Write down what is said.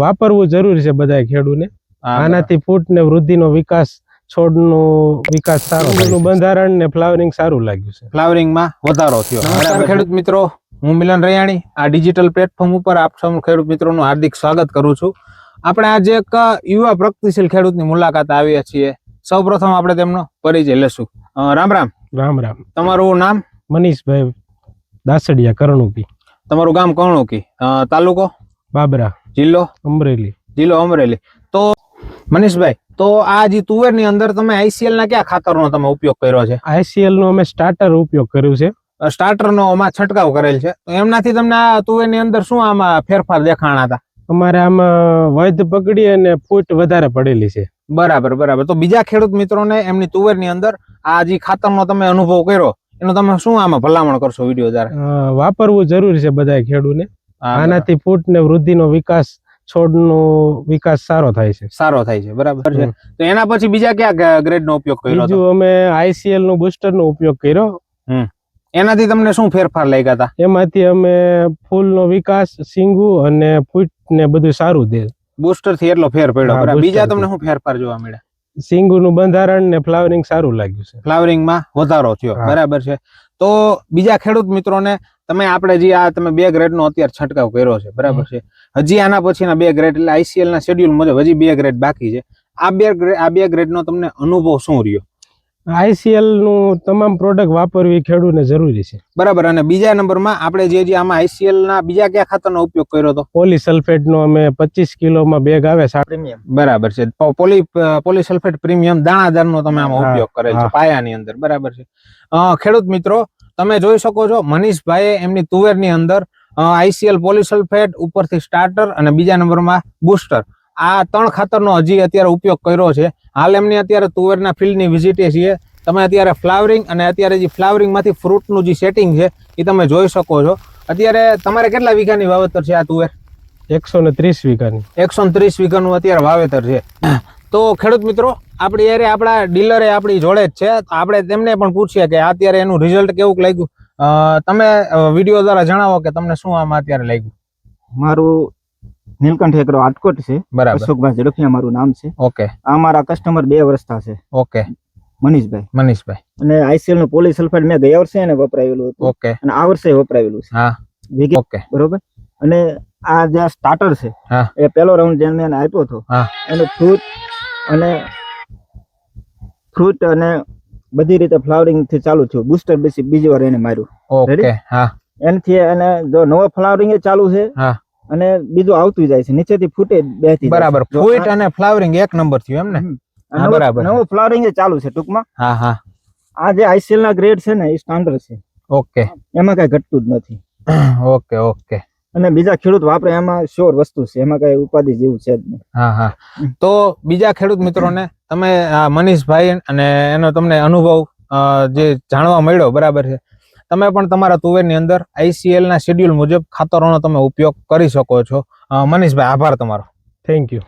વાપરવું જરૂરી છે બધા ખેડૂને. આનાથી ફૂટ ને વૃદ્ધિનો વિકાસ છોડનો વિકાસ સારો બંધારણ ને ફ્લાવરિંગ સારું લાગ્યું છે. ફ્લાવરિંગમાં વધારો થયો. નમસ્કાર ખેડૂત મિત્રો હું મિલન રૈયાણી આ ડિજિટલ પ્લેટફોર્મ ઉપર આપ સૌ ખેડૂત મિત્રોનું હાર્દિક સ્વાગત કરું છું. આપણે આજે એક યુવા પ્રગતિશીલ ખેડૂતની મુલાકાત આવ્યા છીએ. સૌપ્રથમ આપણે તેમનો પરિચય લેશું. રામ રામ. રામ રામ. તમારું નામ? મનીષભાઈ દાસડિયા કરણુકી. તમારું ગામ કરણુકી તાલુકો? બાબરા. જિલ્લો? અમરેલી. જિલ્લો અમરેલી. તો મનીષભાઈ તો આ જે તુવેરની અંદર તમે આઈસીએલ ના કયા ખાતરનો તમે ઉપયોગ કર્યો છે? આઈસીએલ નો અમે સ્ટાર્ટર ઉપયોગ કર્યું છે. સ્ટાર્ટરનો આમાં છંટકાવ કરેલ છે. તો એમનાથી તમને આ તુવેરની અંદર શું આમાં ફેરફાર દેખાણા હતા? અમારે આમાં વધ પકડી અને ફૂટ વધારે પડેલી છે. બરાબર બરાબર. તો બીજા ખેડૂત મિત્રોને એમની તુવેરની અંદર આ જે ખાતરનો તમે અનુભવ કર્યો એનો તમે શું આમાં ભલામણ કરશો વીડિયો દ્વારા? વાપરવું જરૂરી છે બધા ખેડૂને. આનાથી ફૂટ ને વૃદ્ધિનો વિકાસ છોડનો વિકાસ સારો થાય છે. સારો થાય છે બરાબર છે. તો એના પછી બીજા કયા ગ્રેડ નો ઉપયોગ કર્યો બીજું અમે આઈસીએલનું બુસ્ટર નો ઉપયોગ કર્યો. એનાથી તમને શું ફેરફાર લાગ્યા હતા? એમાંથી અમે ફૂલનો વિકાસ સિંગુ અને ફૂટ ને બધું સારું દે. બુસ્ટરથી એટલો ફેર પડ્યો બીજા તમને શું ફેરફાર જોવા મળ્યા? સિંગુનું બંધારણ ને ફ્લાવરિંગ સારું લાગ્યું છે. ફ્લાવરિંગમાં વધારો થયો બરાબર છે. તો બીજા ખેડૂત મિત્રોને તમે આપણે જે આ તમે બે ગ્રેડ નો અત્યારે છંટકાવ કર્યો છે બરાબર છે? હજી આના પછીના બે ગ્રેડ એટલે આઈસીએલ ના શેડ્યુલ મુજબ હજી બે ગ્રેડ બાકી છે. આ બે ગ્રેડ આ બે ગ્રેડ નો તમને અનુભવ શું રહ્યો? આઈસીએલનું તમામ પ્રોડક્ટ વાપરવી ખેડૂતને જરૂરી છે. બરાબર અને બીજા નંબરમાં આપણે જે જે આમાં આઈસીએલ ના બીજા કયા ખાતરનો ઉપયોગ કર્યો હતો? પોલીસલ્ફેટ નો અમે પચીસ કિલોમાં બેગ આવે પ્રીમિયમ બરાબર છે. પોલી પોલી પોલીસલ્ફેટ પ્રીમિયમ દાણાદારનો તમે આમાં ઉપયોગ કરેલ છે. પાયાની અંદર. બરાબર છે. ખેડૂત મિત્રો તમે જોઈ શકો છો મનીષભાઈએ એમની તુવેરની અંદર આઈસીએલ પોલિસલ્ફેટ ઉપરથી સ્ટાર્ટર અને બીજા નંબરમાં બુસ્ટર. આ ત્રણ ખાતરનો હજી અત્યારે ઉપયોગ કર્યો છે. હાલ એમની અત્યારે તુવેરના ફિલ્ડની વિઝિટે છીએ. તમે અત્યારે ફ્લાવરિંગ અને અત્યારે જે ફ્લાવરિંગમાંથી ફ્રૂટનું જે સેટિંગ છે એ તમે જોઈ શકો છો. અત્યારે તમારે કેટલા વીઘાની વાવેતર છે આ તુવેર? એકસો ને ત્રીસ વીઘાની. એકસો ત્રીસ વીઘાનું અત્યારે વાવેતર છે. તો ખેડૂત મિત્રો આપણી યારે આપણા ડીલરે આપણી જોડે જ છે. આપણે તેમને પણ પૂછીએ કે અત્યારે એનું રિઝલ્ટ કેવું લાગ્યું? તમે વીડિયો દ્વારા જણાવો કે તમને શું આમાં અત્યારે લાગ્યું? મારું નીલકંઠ એકરો આટકોટ છે. બરાબર. અશોકભાઈ ઝડફિયા મારું નામ છે. ઓકે. આ મારા કસ્ટમર બે વર્ષના છે. ઓકે. મનીષભાઈ. મનીષભાઈ. અને આઈસીએલનું પોલીસલ્ફેટ મેં ગયા વર્ષે એને વપરાયેલું હતું. ઓકે. અને આ વર્ષે વપરાયેલું છે. હા. ઓકે. બરોબર? અને આ જે સ્ટાર્ટર છે. એ પહેલો રાઉન્ડ જેને મેં આપ્યો હતો હા. એનો ફ્રૂટ અને ફ્રૂટ અને બધી રીતે ફ્લાવરિંગથી ચાલુ થયું. બુસ્ટર બેસી બીજી વાર એને માર્યું. ઓકે? હા. એનથી એને જો નવો ફ્લાવરિંગ ચાલુ છે હા. અને બીજું આવતું જાય છે. નીચેથી ફૂટે બેથી બરાબર. આ- અને ફ્લાવરિંગ એક નંબર થયું એમ ને? બરાબર. નવું ફ્લાવરિંગ ચાલુ છે ટૂંકમાં. હા હા. આ જે આઈસીએલ ના ગ્રેડ છે ને એ સ્ટાન્ડર્ડ છે. ઓકે. એમાં કઈ ઘટતું જ નથી. Okay okay. અને બીજા ખેડૂત વાપરે એમાં શ્યોર વસ્તુ છે. એમાં કઈ ઉપાધિ જેવું છે જ નહીં. હા હા. તો બીજા ખેડૂત મિત્રોને તમે મનીષભાઈ અને એનો તમને અનુભવ અ, જે જાણવા મળ્યો બરાબર છે. તમે પણ તમારા તુવેરની અંદર આઈસીએલ ના શેડ્યુલ મુજબ ખાતરોનો તમે ઉપયોગ કરી શકો છો. મનીષભાઈ આભાર તમારો. Thank you